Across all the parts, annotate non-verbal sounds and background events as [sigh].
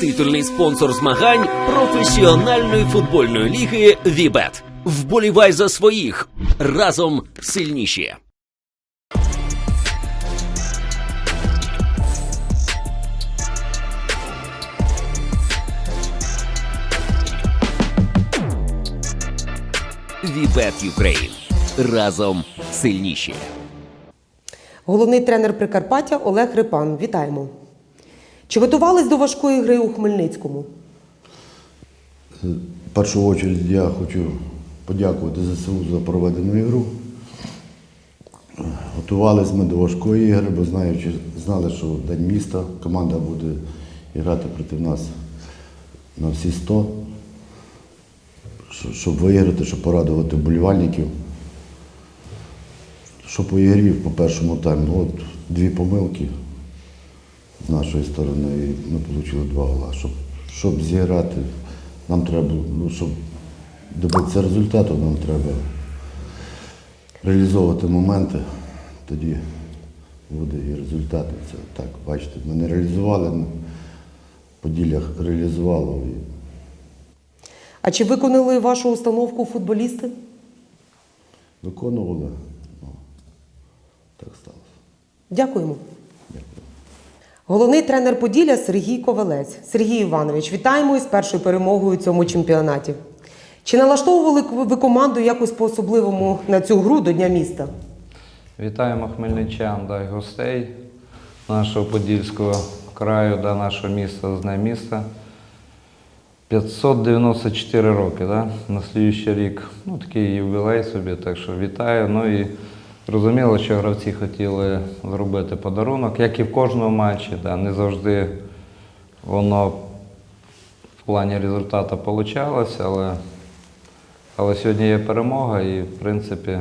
Титульний спонсор змагань професіональної футбольної ліги Вібет. Вболівай за своїх разом сильніші. Вібет Юкрейн. Разом сильніші. Головний тренер Прикарпаття Олег Рипан. Вітаємо. Чи готувались до важкої гри у Хмельницькому? В першу чергу я хочу подякувати ЗСУ за проведену ігру. Готувалися ми до важкої ігри, бо знаючи, знали, що День міста команда буде грати проти нас на всі 100, щоб виграти, щоб порадувати вболівальників. Що по ігрі по першому тайму, от дві помилки з нашої сторони, і ми отримали два гола. Щоб, щоб зіграти, нам треба, ну, щоб добитися результату, нам треба реалізовувати моменти, тоді буде і результат. І Це так, бачите, ми не реалізували, ну, Поділля реалізувало. І А чи виконали вашу установку футболісти? виконували. Ну, так сталося. Дякуємо. Головний тренер Поділля Сергій Ковалець. Сергій Іванович, вітаємо із першою перемогою у цьому чемпіонаті. Чи налаштовували ви команду якось по-особливому на цю гру до Дня міста? Вітаємо хмельничан і гостей нашого Подільського краю, да, нашого міста, з Днем міста. 594 роки, да? на слідуючий рік. Ну, такий ювілей собі, так що вітаю. Ну і зрозуміло, що гравці хотіли зробити подарунок, як і в кожному матчі. Да? Не завжди воно в плані результату вийшло, але, але сьогодні є перемога і, в принципі,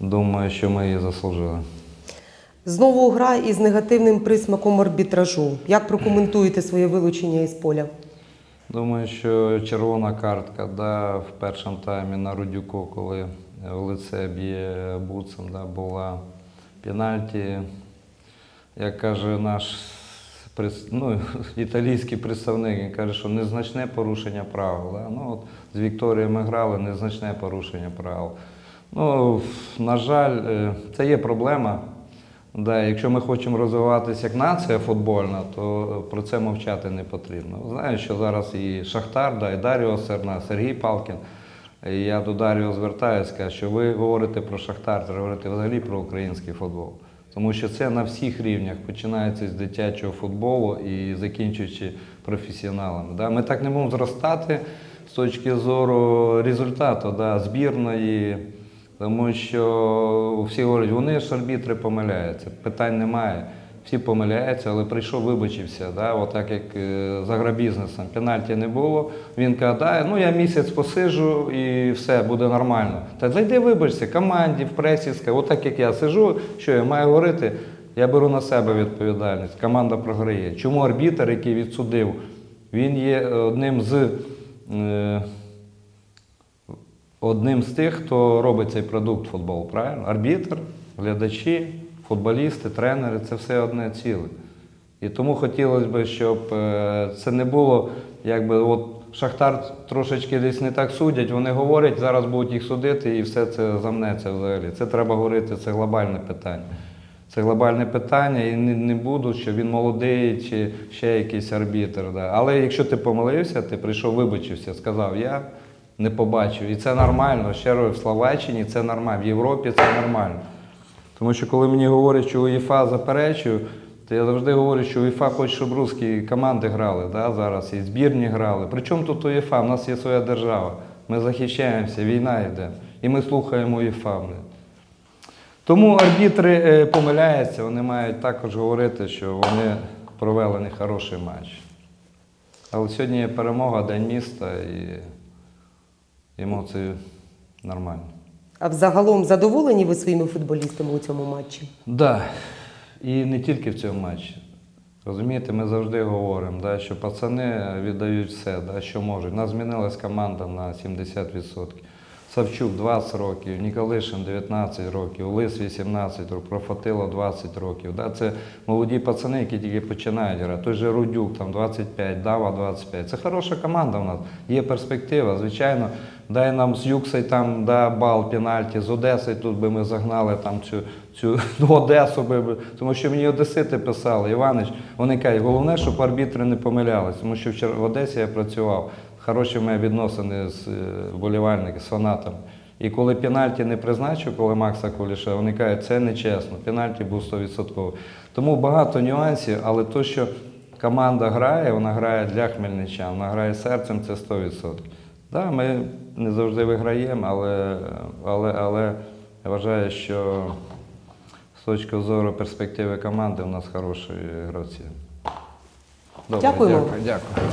думаю, що ми її заслужили. Знову гра із негативним присмаком арбітражу. Як прокоментуєте своє вилучення із поля? Думаю, що червона картка да, в першому таймі на Рудюку, коли в лице б'є буцем, да, була пенальті. Як каже наш ну, [laughs] італійський представник, він каже, що незначне порушення правил. Да? Ну, от з Вікторією ми грали, незначне порушення правил. Ну, на жаль, е, це є проблема. Да, якщо ми хочемо розвиватися як нація футбольна, то про це мовчати не потрібно. Знаю, що зараз і Шахтар, да, і Даріо Серна, Сергій Палкін. І я до Даріо звертаюся, що ви говорите про Шахтар, треба говорити взагалі про український футбол. Тому що це на всіх рівнях починається з дитячого футболу і закінчуючи професіоналами. Да. Ми так не будемо зростати з точки зору результату да, збірної. Тому що всі говорять, вони ж арбітри помиляються. Питань немає. Всі помиляються, але прийшов, вибачився. Да? Отак як е, за агробізнесом. Пенальті не було. Він каже, ну я місяць посижу і все, буде нормально. Та зайди, вибачся, команді, в пресі, отак як я сижу, що я маю говорити, я беру на себе відповідальність. Команда програє. Чому арбітр, який відсудив, він є одним з. е, одним з тих, хто робить цей продукт футбол, правильно? Арбітр, глядачі, футболісти, тренери це все одне ціле. І тому хотілося б, щоб е, це не було, якби от Шахтар трошечки десь не так судять, вони говорять, зараз будуть їх судити і все це замнеться взагалі. Це треба говорити, це глобальне питання. Це глобальне питання, і не, не буду, що він молодий чи ще якийсь арбітр. Да. Але якщо ти помилився, ти прийшов, вибачився, сказав, я не побачив. І це нормально. Ще раз, в Словаччині це нормально, в Європі це нормально. Тому що коли мені говорять, що УЄФА заперечує, то я завжди говорю, що УЄФА хоче, щоб русські команди грали да, зараз, і збірні грали. Причому тут УЄФА? У нас є своя держава. Ми захищаємося, війна йде. І ми слухаємо УЄФА. Тому арбітри е, помиляються, вони мають також говорити, що вони провели нехороший матч. Але сьогодні є перемога, День міста, і емоції нормальні. А взагалом задоволені ви своїми футболістами у цьому матчі? Так. Да. І не тільки в цьому матчі. Розумієте, ми завжди говоримо, да, що пацани віддають все, да, що можуть. У нас змінилась команда на 70%. Савчук 20 років, Ніколишин 19 років, Лис 18 років, Профатило 20 років. Да? Це молоді пацани, які тільки починають грати. Той же Рудюк там 25, Дава 25. Це хороша команда в нас, є перспектива. Звичайно, дай нам з Юксей там да, бал, пенальті, з Одеси тут би ми загнали там цю, цю [laughs] ну, Одесу би, тому що мені Одесити писали, Іванич, вони кажуть, головне, щоб арбітри не помилялись, тому що вчора в Одесі я працював, хороші в мене відносини з е, вболівальниками, з фанатами. І коли пенальті не призначив, коли Макса Куліша, вони кажуть, це нечесно, пенальті був 100%. Тому багато нюансів, але то, що команда грає, вона грає для хмельничан, вона грає серцем, це 100%. Да, ми не завжди виграємо, але, але, але я вважаю, що з точки зору перспективи команди у нас хороші гравці. Добре, Дякуємо. Дякую, дякую.